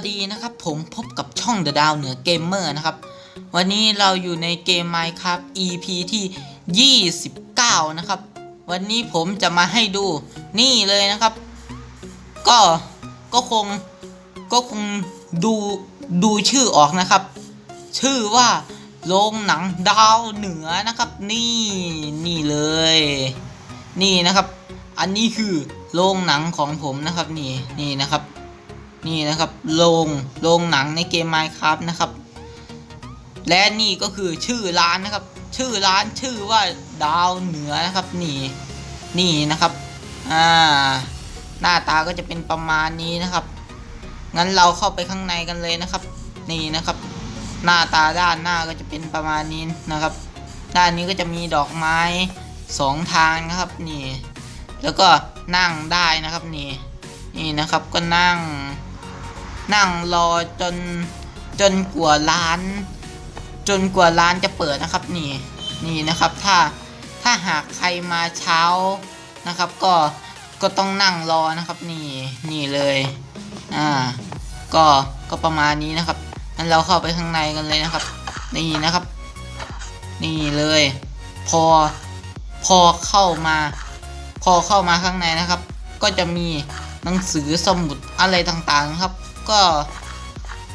วัสดีนะครับ ผมพบกับช่อง The ดาวเหนือเกมเมอร์นะครับ วันนี้เราอยู่ในเกม Minecraft EP ที่ 29 นะครับ วันนี้ผมจะมาให้ดูนี่เลยนะครับ ก็ก็คงก็คงดูดูชื่อออกนะครับ ชื่อว่าโรงหนังดาวเหนือนะครับ นี่นี่เลย นี่นะครับ อันนี้คือโรงหนังของผมนะครับนี่นี่นะครับ นี่นะครับโรงโรงหนังในเกม Minecraft นะครับ และนี่ก็คือชื่อร้านนะครับ ชื่อร้านชื่อว่าดาวเหนือนะครับนี่นี่นะครับอ่าหน้าตาก็จะเป็นประมาณนี้นะครับ งั้นเราเข้าไปข้างในกันเลยนะครับ นี่นะครับ หน้าตาด้านหน้าก็จะเป็นประมาณนี้นะครับ ด้านนี้ก็จะมีดอกไม้สองทางนะครับนี่ แล้วก็นั่งได้นะครับนี่นี่นะครับก็นั่ง นั่งรอจนจนกว่าร้าน จนกว่าร้านจะเปิดนะครับนี่นี่นะครับ ถ้าถ้าหากใครมาเช้านะครับ ก็ก็ต้องนั่งรอนะครับนี่นี่เลยอ่าก็ก็ประมาณนี้นะครับงั้นเราเข้าไปข้างในกันเลยนะครับ นี่นะครับ นี่เลย พอพอเข้ามา พอเข้ามาข้างในนะครับ ก็จะมีหนังสือสมุดอะไรต่างๆครับ ก็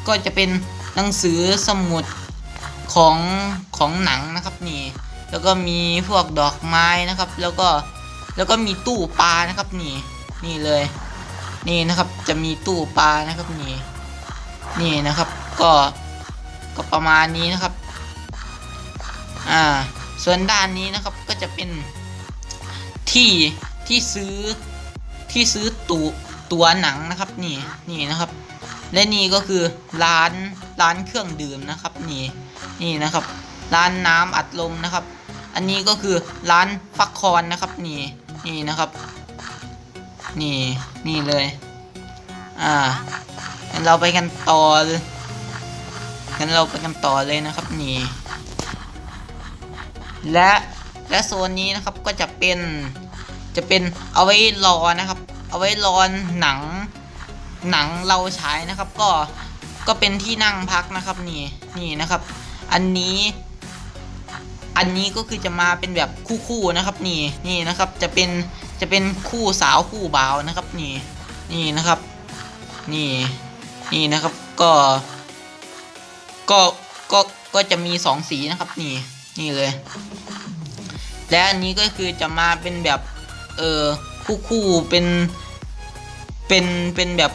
ก็จะเป็นหนังสือสมุดของของหนังนะครับนี่ แล้วก็มีพวกดอกไม้นะครับ แล้วก็แล้วก็มีตู้ปลานะครับนี่นี่เลย นี่นะครับจะมีตู้ปลานะครับนี่นี่นะครับก็ก็ประมาณนี้นะครับอ่าส่วนด้านนี้นะครับก็จะเป็นที่ที่ซื้อที่ซื้อตัวตัวหนังนะครับนี่นี่นะครับ และนี่ก็คือร้านร้านเครื่องดื่มนะครับนี่นี่นะครับ ร้านน้ำอัดลมนะครับ อันนี้ก็คือร้านฟักคอนนะครับนี่นี่นะครับ นี่นี่เลย อ่างั้นเราไปกันต่อเลยงั้นเราไปกันต่อเลยนะครับนี่และและโซนนี้นะครับก็จะเป็นจะเป็นเอาไว้รอนะครับ เอาไว้รอหนัง หนังเราฉายนะครับ ก็ก็เป็นที่นั่งพักนะครับนี่นี่นะครับ อันนี้อันนี้ก็คือจะมาเป็นแบบคู่ๆนะครับนี่นี่นะครับจะเป็นจะเป็นคู่สาวคู่บ่าวนะครับนี่นี่นะครับ นี่นี่นะครับก็ก็ก็ก็จะมีสองสีนะครับนี่นี่เลย และอันนี้ก็คือจะมาเป็นแบบเออคู่คู่เป็นเป็นเป็นแบบ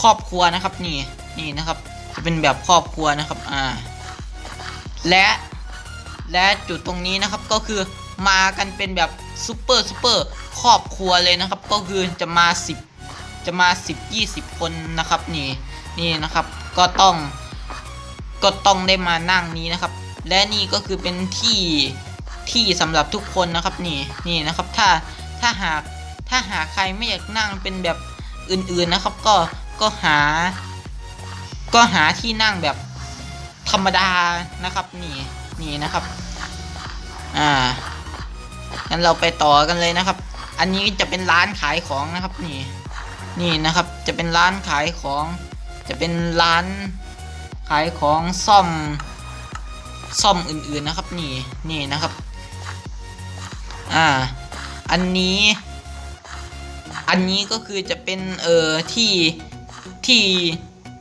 ครอบครัวนะครับนี่นี่นะครับจะเป็นแบบครอบครัวนะครับอ่าและและจุดตรงนี้นะครับก็คือมากันเป็นแบบซูเปอร์ซูเปอร์ครอบครัวเลยนะครับ ก็คือจะมาสิบจะมาสิบยี่สิบคนนะครับนี่นี่นะครับก็ต้องก็ต้องได้มานั่งนี้นะครับ และนี่ก็คือเป็นที่ที่สำหรับทุกคนนะครับนี่นี่นะครับถ้าถ้าหากถ้าหากใครไม่อยากนั่งเป็นแบบอื่นๆนะครับ ก็ ก็หา ก็หาที่นั่งแบบธรรมดานะครับนี่นี่นะครับ อ่างั้นเราไปต่อกันเลยนะครับ อันนี้จะเป็นร้านขายของนะครับ นี่ นี่นะครับ จะเป็นร้านขายของ จะเป็นร้านขายของซ่อมซ่อมอื่นๆนะครับ นี่นี่นะครับ อ่า อันนี้ อันนี้ก็คือจะเป็นเอ่อที่ ที่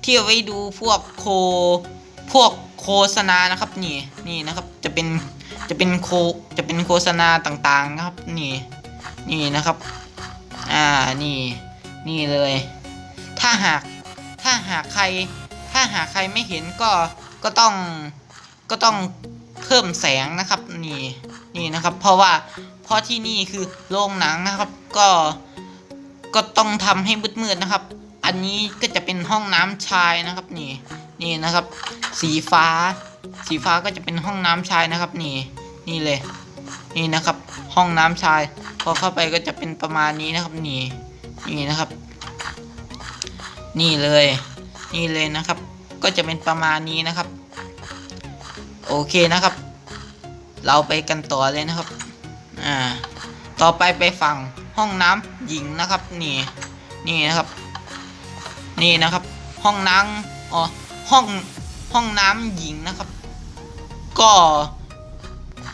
ที่เอาไว้ดูพวกโค พวกโฆษณานะครับ นี่นี่นะครับ จะเป็นจะเป็นโคจะเป็นโฆษณาต่างๆนะครับ นี่ นี่นะครับ อ่านี่ นี่เลย ถ้าหากถ้าหากใคร ถ้าหากใครไม่เห็นก็ก็ต้องก็ต้องเพิ่มแสงนะครับ นี่นี่นะครับ เพราะว่าเพราะที่นี่คือโรงหนังนะครับ ก็ก็ต้องทำให้มืดๆนะครับ อันนี้ก็จะเป็นห้องน้ำชายนะครับนี่นี่นะครับ สีฟ้า สีฟ้าก็จะเป็นห้องน้ำชายนะครับ นี่นี่เลย นี่นะครับ ห้องน้ำชาย พอเข้าไปก็จะเป็นประมาณนี้นะครับนี่นี่นะครับ นี่เลย นี่เลยนะครับ ก็จะเป็นประมาณนี้นะครับ โอเคนะครับ เราไปกันต่อเลยนะครับอ่าต่อไปไปฝั่งห้องน้ำหญิงนะครับ นี่ นี่นะครับ นี่นะครับ ห้องน้ำอ๋อห้องห้องน้ำหญิงนะครับ ก็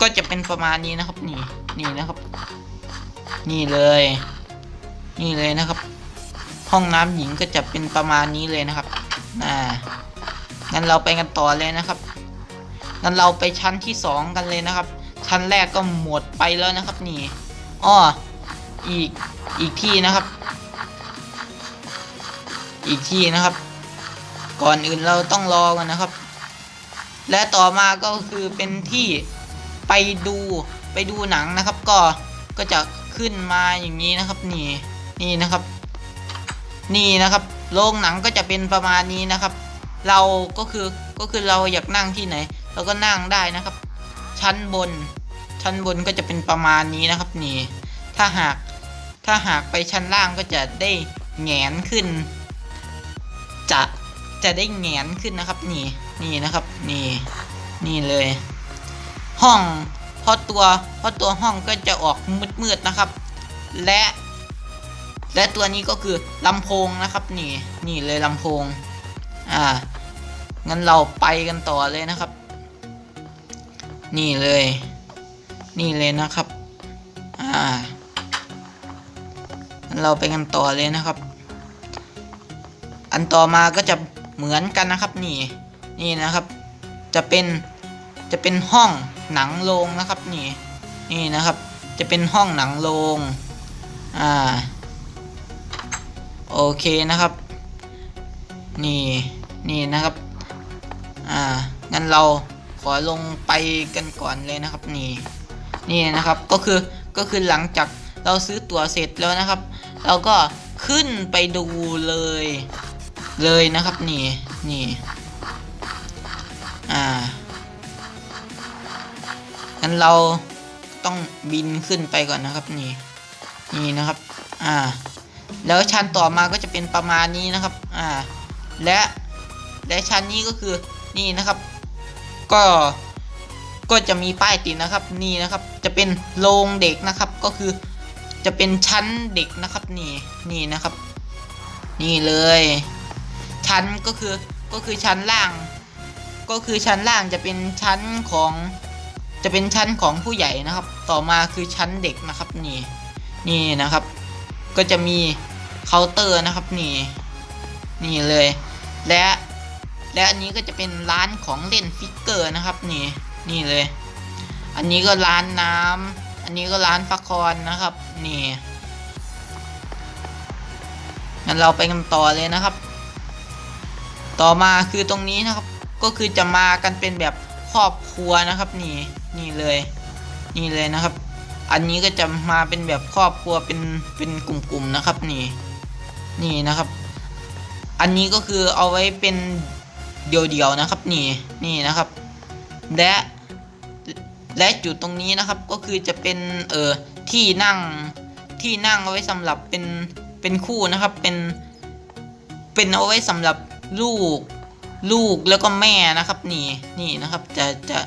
ก็จะเป็นประมาณนี้นะครับ นี่นี่นะครับ นี่เลย นี่เลยนะครับ ห้องน้ำหญิงก็จะเป็นประมาณนี้เลยนะครับอ่างั้นเราไปกันต่อเลยนะครับงั้นเราไปชั้นที่สองกันเลยนะครับ ชั้นแรกก็หมดไปแล้วนะครับ นี่อ้ออีกอีกที่นะครับ อีกที่นะครับ ก่อนอื่นเราต้องรอกันนะครับ และต่อมาก็คือเป็นที่ไปดูไปดูหนังนะครับ ก็ก็จะขึ้นมาอย่างนี้นะครับนี่นี่นะครับ นี่นะครับโรงหนังก็จะเป็นประมาณนี้นะครับ เราก็คือก็คือเราอยากนั่งที่ไหนเราก็นั่งได้นะครับ ชั้นบน ชั้นบนก็จะเป็นประมาณนี้นะครับนี่ถ้าหากถ้าหากไปชั้นล่างก็จะได้แงนขึ้น จะจะได้แงนขึ้นนะครับนี่นี่นะครับนี่นี่เลย ห้องเพราะตัวเพราะตัวห้องก็จะออกมืดๆนะครับ และ และตัวนี้ก็คือลำโพงนะครับนี่นี่เลยลำโพงอ่างั้นเราไปกันต่อเลยนะครับ นี่เลย นี่เลยนะครับอ่างั้นเราไปกันต่อเลยนะครับ อันต่อมาก็จะเหมือนกันนะครับนี่นี่นะครับ จะเป็นจะเป็นห้องหนังโรงนะครับนี่นี่นะครับ จะเป็นห้องหนังโรงอ่าโอเคนะครับ นี่นี่นะครับอ่างั้นเราขอลงไปกันก่อนเลยนะครับนี่นี่นะครับก็คือก็คือหลังจากเราซื้อตั๋วเสร็จแล้วนะครับ เราก็ขึ้นไปดูเลย เลยนะครับนี่นี่อ่างั้นเราต้องบินขึ้นไปก่อนนะครับนี่นี่นะครับอ่าแล้วชั้นต่อมาก็จะเป็นประมาณนี้นะครับอ่าและและชั้นนี้ก็คือนี่นะครับ ก็ก็จะมีป้ายติดนะครับนี่นะครับ จะเป็นโรงเด็กนะครับก็คือจะเป็นชั้นเด็กนะครับนี่นี่นะครับ นี่เลย ชั้นก็คือก็คือชั้นล่าง ก็คือชั้นล่างจะเป็นชั้นของจะเป็นชั้นของผู้ใหญ่นะครับ ต่อมาคือชั้นเด็กนะครับนี่นี่นะครับ ก็จะมีเคาน์เตอร์นะครับนี่นี่เลย และและอันนี้ก็จะเป็นร้านของเล่นฟิกเกอร์นะครับนี่นี่เลย อันนี้ก็ร้านน้ำอันนี้ก็ร้านฟักคอนนะครับนี่งั้นเราไปกันต่อเลยนะครับ ต่อมาคือตรงนี้นะครับ ก็คือจะมากันเป็นแบบครอบครัวนะครับนี่นี่เลย นี่เลยนะครับ อันนี้ก็จะมาเป็นแบบครอบครัวเป็นเป็นกลุ่มๆนะครับนี่นี่นะครับ อันนี้ก็คือเอาไว้เป็นเดี่ยวๆนะครับนี่นี่นะครับ และและจุดตรงนี้นะครับก็คือจะเป็นเอ่อที่นั่งที่นั่งเอาไว้สำหรับเป็นเป็นคู่นะครับเป็นเป็นเอาไว้สำหรับ ลูกลูกแล้วก็แม่นะครับนี่นี่นะครับจะจะ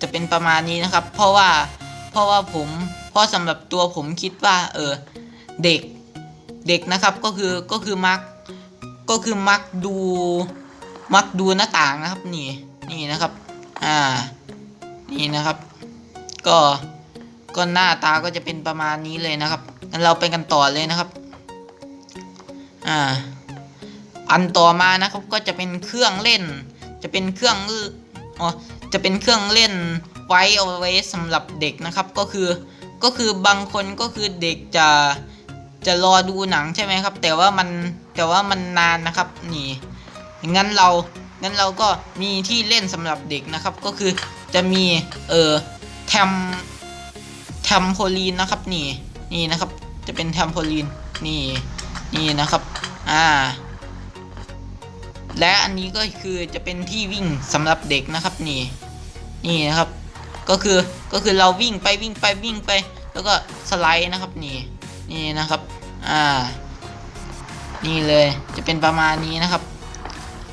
จะเป็นประมาณนี้นะครับ เพราะว่าเพราะว่าผมเพราะสำหรับตัวผมคิดว่า เออเด็กเด็กนะครับก็คือก็คือมักก็คือมักดูมักดูหน้าต่างนะครับนี่นี่นะครับอ่านี่นะครับ ก็ก็หน้าตาก็จะเป็นประมาณนี้เลยนะครับงั้นเราไปกันต่อเลยนะครับ อ่า อันต่อมานะครับก็จะเป็นเครื่องเล่น จะเป็นเครื่องอ๋อจะเป็นเครื่องเล่นไว้เอาไว้สำหรับเด็กนะครับก็คือก็คือบางคนก็คือเด็กจะจะรอดูหนังใช่ไหมครับ แต่ว่ามันแต่ว่ามันนานนะครับนี่งั้นเรางั้นเราก็มีที่เล่นสำหรับเด็กนะครับ ก็คือจะมีเอ่อแทมแทมโพลีนนะครับนี่นี่นะครับ จะเป็นแทมโพลีนนี่นี่นะครับอ่า และอันนี้ก็คือจะเป็นที่วิ่งสำหรับเด็กนะครับนี่นี่นะครับ ก็คือก็คือเราวิ่งไปวิ่งไปวิ่งไป แล้วก็สไลด์นะครับนี่นี่นะครับอ่านี่เลยจะเป็นประมาณนี้นะครับ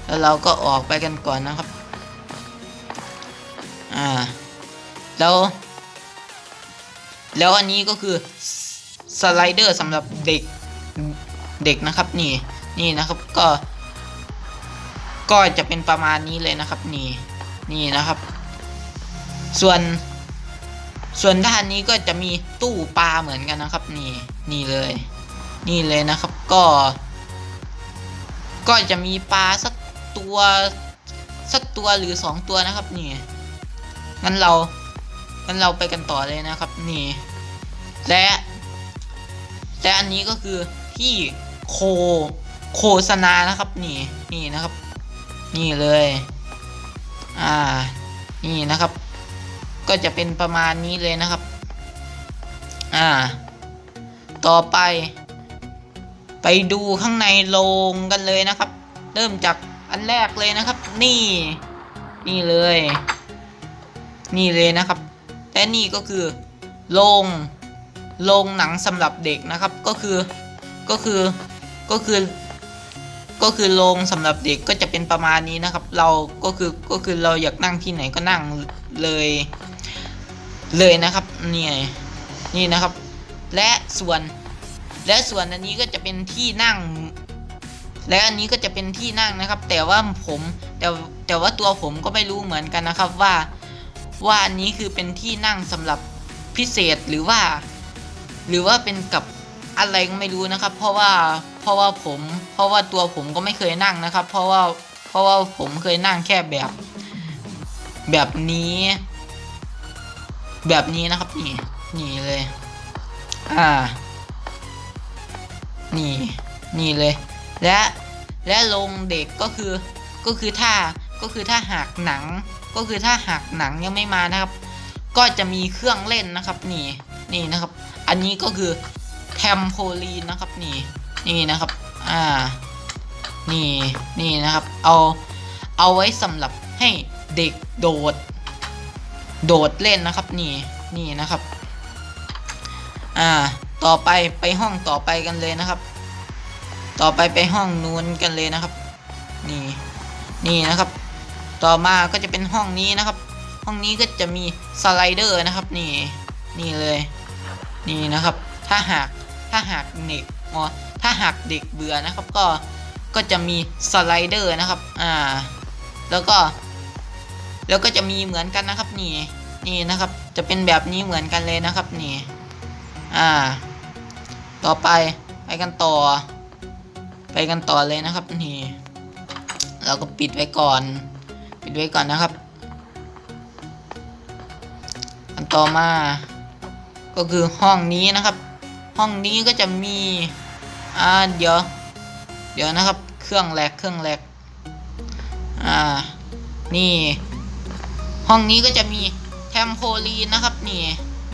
แล้วเราก็ออกไปกันก่อนนะครับอ่าแล้วแล้วอันนี้ก็คือสไลเดอร์สำหรับเด็กเด็กนะครับนี่นี่นะครับก็ ก็จะเป็นประมาณนี้เลยนะครับนี่นี่นะครับ ส่วนส่วนด้านนี้ก็จะมีตู้ปลาเหมือนกันนะครับ นี่นี่เลย นี่เลยนะครับก็ ก็จะมีปลาสักตัวสักตัวหรือสองตัวนะครับนี่งั้นเรางั้นเราไปกันต่อเลยนะครับนี่ และและอันนี้ก็คือที่โคโฆษณานะครับนี่นี่นะครับ นี่เลย อ่า นี่นะครับ ก็จะเป็นประมาณนี้เลยนะครับ อ่า ต่อไป ไปดูข้างในโรงกันเลยนะครับ เริ่มจากอันแรกเลยนะครับ นี่ นี่เลย นี่เลยนะครับและนี่ก็คือโรงโรงหนังสำหรับเด็กนะครับ ก็คือ ก็คือ ก็คือ ก็คือโรงสำหรับเด็กก็จะเป็นประมาณนี้นะครับ เราก็คือก็คือเราอยากนั่งที่ไหนก็นั่งเลยเลยนะครับนี่นี่นะครับ และส่วนและส่วนอันนี้ก็จะเป็นที่นั่ง และอันนี้ก็จะเป็นที่นั่งนะครับ แต่ว่าผมแต่แต่ว่าตัวผมก็ไม่รู้เหมือนกันนะครับว่าว่าอันนี้คือเป็นที่นั่งสำหรับพิเศษหรือว่า หรือว่าเป็นกับอะไรก็ไม่รู้นะครับ เพราะว่า ราะว่าผม เพราะว่าตัวผมก็ไม่เคยนั่งนะครับ เพราะว่าเพราะว่าผมเคยนั่งแค่แบบ แบบนี้ แบบนี้นะครับนี่นี่เลย อ่า นี่ นี่เลย และและลงเด็กก็คือก็คือถ้าก็คือถ้าหากหนัง ก็คือถ้าหากหนังยังไม่มานะครับ ก็จะมีเครื่องเล่นนะครับ นี่นี่นะครับ อันนี้ก็คือแทมโพลีนนะครับนี่ นี่นะครับ อ่า นี่ นี่นะครับ เอา เอาไว้สำหรับให้เด็กโดด โดดเล่นนะครับ นี่ นี่นะครับ อ่า ต่อไปไปห้องต่อไปกันเลยนะครับ ต่อไปไปห้องนู้นกันเลยนะครับ นี่ นี่นะครับ ต่อมาก็จะเป็นห้องนี้นะครับ ห้องนี้ก็จะมีสไลเดอร์นะครับ นี่ นี่เลย นี่นะครับ ถ้าหากถ้าหากเด็กอ๋อ ถ้าหากเด็กเบื่อนะครับก็ก็จะมีสไลเดอร์นะครับอ่าแล้วก็ แล้วก็จะมีเหมือนกันนะครับนี่นี่นะครับ จะเป็นแบบนี้เหมือนกันเลยนะครับนี่อ่า ต่อไปไปกันต่อ ไปกันต่อเลยนะครับนี่เราก็ปิดไว้ก่อน ปิดไว้ก่อนนะครับ อันต่อมา ก็คือห้องนี้นะครับ ห้องนี้ก็จะมี อ่าเดี๋ยว เดี๋ยวนะครับ เครื่องแลกเครื่องแลกอ่า นี่ ห้องนี้ก็จะมีแทมโพลีนนะครับ นี่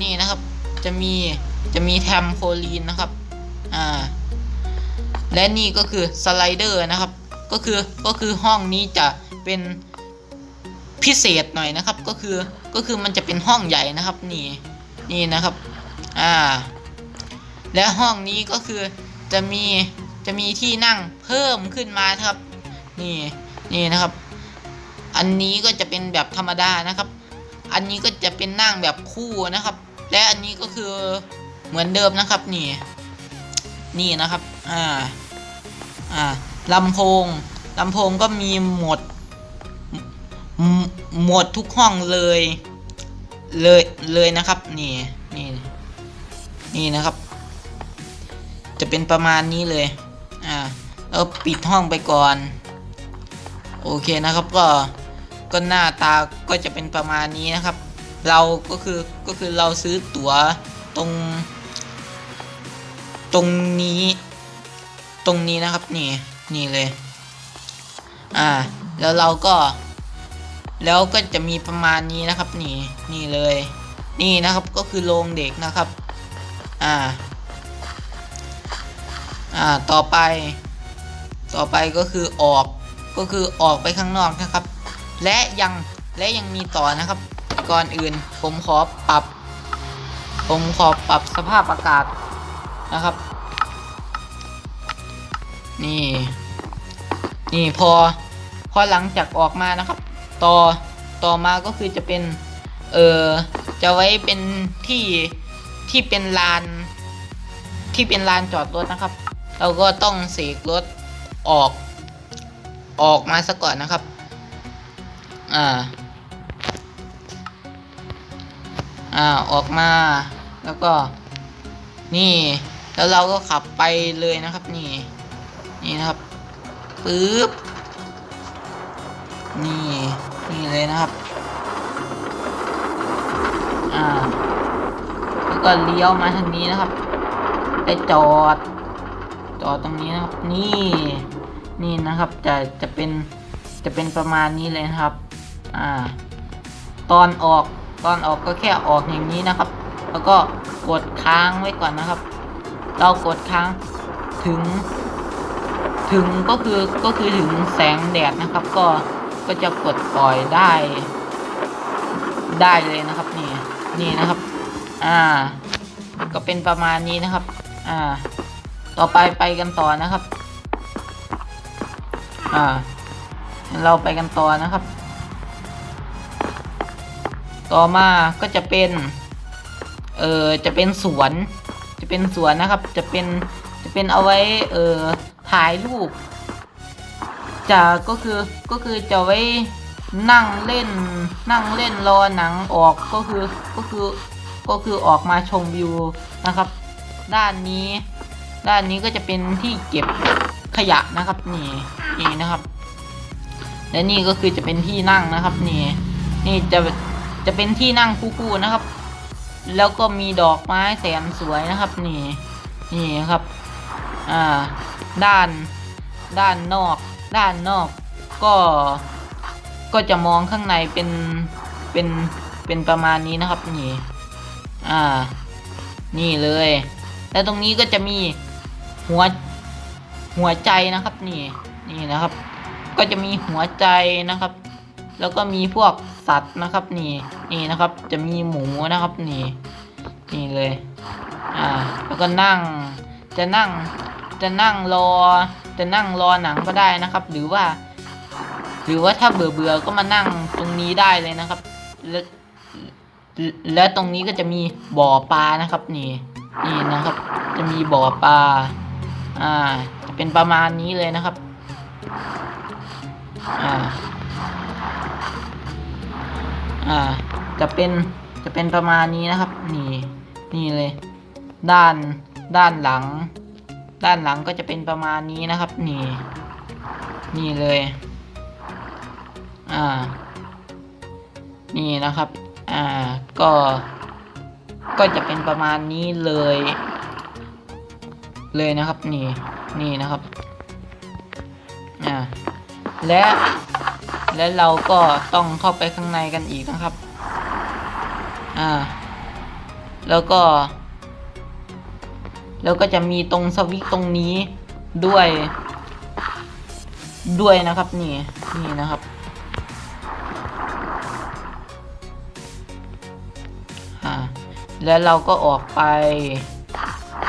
นี่นะครับ จะมี จะมีแทมโพลีนนะครับ อ่า และนี่ก็คือสไลเดอร์นะครับ ก็คือ ก็คือห้องนี้จะเป็นพิเศษหน่อยนะครับ ก็คือ ก็คือมันจะเป็นห้องใหญ่นะครับ นี่ นี่นะครับ อ่า และห้องนี้ก็คือ จะมีจะมีที่นั่งเพิ่มขึ้นมาครับ นี่นี่นะครับ อันนี้ก็จะเป็นแบบธรรมดานะครับ อันนี้ก็จะเป็นนั่งแบบคู่นะครับ และอันนี้ก็คือเหมือนเดิมนะครับนี่ นี่นะครับอ่าอ่าลำโพงลำโพงก็มีหมดหมดทุกห้องเลย เลยเลยนะครับ นี่นี่นี่นะครับ จะเป็นประมาณนี้เลย อ่าแล้วปิดห้องไปก่อน โอเคนะครับก็ก็หน้าตาก็จะเป็นประมาณนี้นะครับ เราก็คือก็คือเราซื้อตั๋วตรง ตรงนี้ ตรงนี้นะครับนี่นี่เลย อ่า แล้วเราก็ แล้วก็จะมีประมาณนี้นะครับนี่นี่เลย นี่นะครับก็คือโรงเด็กนะครับ อ่า อ่าต่อไป ต่อไปก็คือออกก็คือออกไปข้างนอกนะครับ และยังและยังมีต่อนะครับ ก่อนอื่นผมขอปรับ ผมขอปรับสภาพอากาศนะครับ นี่ นี่พอ พอหลังจากออกมานะครับ ต่อต่อมาก็คือจะเป็น เออจะไว้เป็นที่ที่เป็นลาน ที่เป็นลานจอดรถนะครับ เราก็ต้องสกรถออก ออกมาซะก่อนนะครับ อ่า อ่า ออกมา แล้วก็ นี่ แล้วเราก็ขับไปเลยนะครับ นี่ นี่นะครับ ปึ๊บ นี่ นี่เลยนะครับ อ่า แล้วก็เลี้ยวมาทางนี้นะครับ ไปจอด จอตรงนี้นะครับ นี่นี่นะครับจะจะเป็นจะเป็นประมาณนี้เลยนะครับอ่าตอนออกตอนออกก็แค่ออกอย่างนี้นะครับ แล้วก็กดค้างไว้ก่อนนะครับ เรากดค้างถึง ถึงก็คือก็คือถึงแสงแดดนะครับ ก็ก็จะกดปล่อยได้ ได้เลยนะครับนี่นี่นะครับ อ่า ก็เป็นประมาณนี้นะครับ อ่า ต่อไปไปกันต่อนะครับ อ่า เราไปกันต่อนะครับ ต่อมาก็จะเป็น เอ่อ จะเป็นสวน จะเป็นสวนนะครับ จะเป็น จะเป็นเอาไว้ เอ่อ ถ่ายรูป จะก็คือ ก็คือจะไว้นั่งเล่น นั่งเล่นรอหนังออก ก็คือ ก็คือ ก็คือออกมาชมวิวนะครับ ด้านนี้ ด้านนี้ก็จะเป็นที่เก็บขยะนะครับนี่นี่นะครับ และนี่ก็คือจะเป็นที่นั่งนะครับนี่นี่จะจะเป็นที่นั่งคู่ๆนะครับ แล้วก็มีดอกไม้แสนสวยนะครับนี่นี่ครับอ่าด้านด้านนอก ด้านนอกก็ก็จะมองข้างในเป็นเป็นเป็นประมาณนี้นะครับนี่อ่า นี่เลย แล้วตรงนี้ก็จะมี หัวหัวใจนะครับนี่นี่นะครับ ก็จะมีหัวใจนะครับ แล้วก็มีพวกสัตว์นะครับนี่นี่นะครับ จะมีหมูนะครับนี่นี่เลยอ่าแล้วก็นั่งจะนั่งจะนั่งรอ จะนั่งรอหนังก็ได้นะครับ หรือว่า หรือว่าถ้าเบื่อเบื่อก็มานั่งตรงนี้ได้เลยนะครับ และและตรงนี้ก็จะมีบ่อปลานะครับนี่นี่นะครับ จะมีบ่อปลา อ่าจะเป็นประมาณนี้เลยนะครับอ่าอ่าจะเป็นจะเป็นประมาณนี้นะครับ นี่นี่เลย ด้านด้านหลัง ด้านหลังก็จะเป็นประมาณนี้นะครับ นี่ นี่เลยอ่านี่นะครับอ่าก็ก็จะเป็นประมาณนี้เลย เลยนะครับนี่นี่นะครับอ่าและและเราก็ต้องเข้าไปข้างในกันอีกนะครับอ่าแล้วก็ แล้วก็จะมีตรงสวิตช์ตรงนี้ด้วย ด้วยนะครับนี่นี่นะครับอ่าแล้วเราก็ออกไป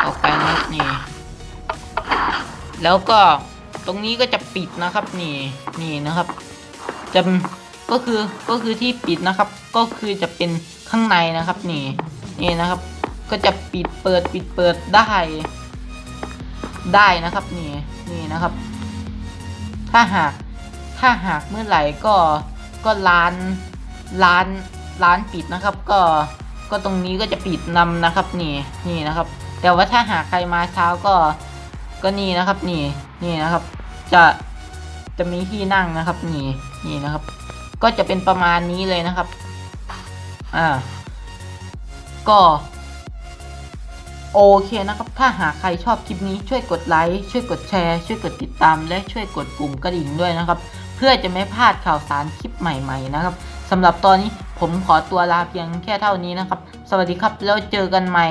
ออกไปนะนี่ แล้วก็ตรงนี้ก็จะปิดนะครับนี่นี่นะครับ จะก็คือก็คือที่ปิดนะครับ ก็คือจะเป็นข้างในนะครับนี่นี่นะครับ ก็จะปิดเปิดปิดเปิดได้ได้นะครับนี่นี่นะครับ ถ้าหากถ้าหากเมื่อไหร่ก็ก็ร้านร้านร้านปิดนะครับ ก็ก็ตรงนี้ก็จะปิดนำนะครับนี่นี่นะครับ แต่ว่าถ้าหากใครมาเช้าก็ ก็นี่นะครับนี่นี่นะครับ จะจะมีที่นั่งนะครับ นี่นี่นะครับ ก็จะเป็นประมาณนี้เลยนะครับ อ่า ก็โอเคนะครับ ถ้าหากใครชอบคลิปนี้ช่วยกดไลค์ช่วยกดแชร์ช่วยกดติดตาม และช่วยกดปุ่มกระดิ่งด้วยนะครับ เพื่อจะไม่พลาดข่าวสารคลิปใหม่ ๆ นะครับสำหรับตอนนี้ผมขอตัวลาเพียงแค่เท่านี้นะครับ สวัสดีครับแล้วเจอกันใหม่